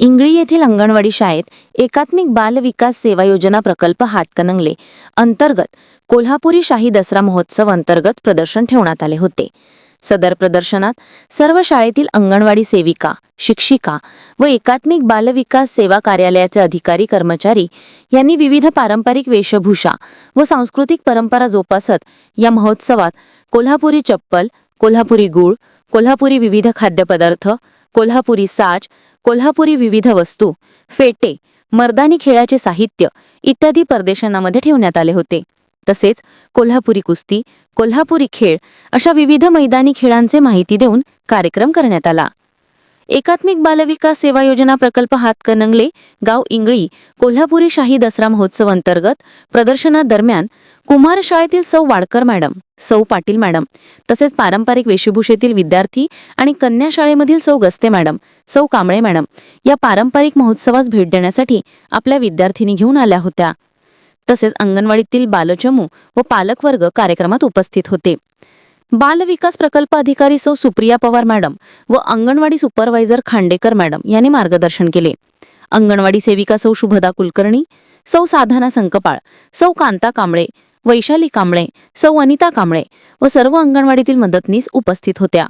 इंगळी येथील अंगणवाडी शाळेत एकात्मिक बाल विकास सेवा योजना प्रकल्प हातकणंगले अंतर्गत कोल्हापुरी शाही दसरा महोत्सव अंतर्गत प्रदर्शन ठेवण्यात आले होते. सदर प्रदर्शनात सर्व शाळेतील अंगणवाडी सेविका शिक्षिका व एकात्मिक बालविकास सेवा कार्यालयाचे अधिकारी कर्मचारी यांनी विविध पारंपरिक वेशभूषा व सांस्कृतिक परंपरा जोपासत या महोत्सवात कोल्हापुरी चप्पल कोल्हापुरी गूळ कोल्हापुरी विविध खाद्यपदार्थ कोल्हापुरी साज कोल्हापुरी विविध वस्तू फेटे मर्दानी खेळाचे साहित्य इत्यादी प्रदर्शनामध्ये ठेवण्यात आले होते. तसेच कोल्हापुरी कुस्ती कोल्हापुरी खेळ अशा विविध मैदानी खेळांचे माहिती देऊन कार्यक्रम करण्यात आला. एकात्मिक बालविकास सेवा योजना प्रकल्प हातकणंगले गाव इंगळी कोल्हापुरी शाही दसरा महोत्सव अंतर्गत प्रदर्शनादरम्यान कुमार शाळेतील सौ वाडकर मॅडम सौ पाटील मॅडम तसेच पारंपरिक वेशभूषेतील विद्यार्थी आणि कन्या शाळेमधील सौ गस्ते मॅडम सौ कांबळे मॅडम या पारंपरिक महोत्सवास भेट देण्यासाठी आपल्या विद्यार्थिनी घेऊन आल्या होत्या. तसेच अंगणवाडीतील बालचमू व पालकवर्ग कार्यक्रमात उपस्थित होते. बाल विकास प्रकल्प अधिकारी सौ सुप्रिया पवार मॅडम व अंगणवाडी सुपरवायझर खांडेकर मॅडम यांनी मार्गदर्शन केले. अंगणवाडी सेविका सौ शुभदा कुलकर्णी सौ साधना संकपाळ सौ कांता कांबळे वैशाली कांबळे सौ अनिता कांबळे व सर्व अंगणवाडीतील मदतनीस उपस्थित होत्या.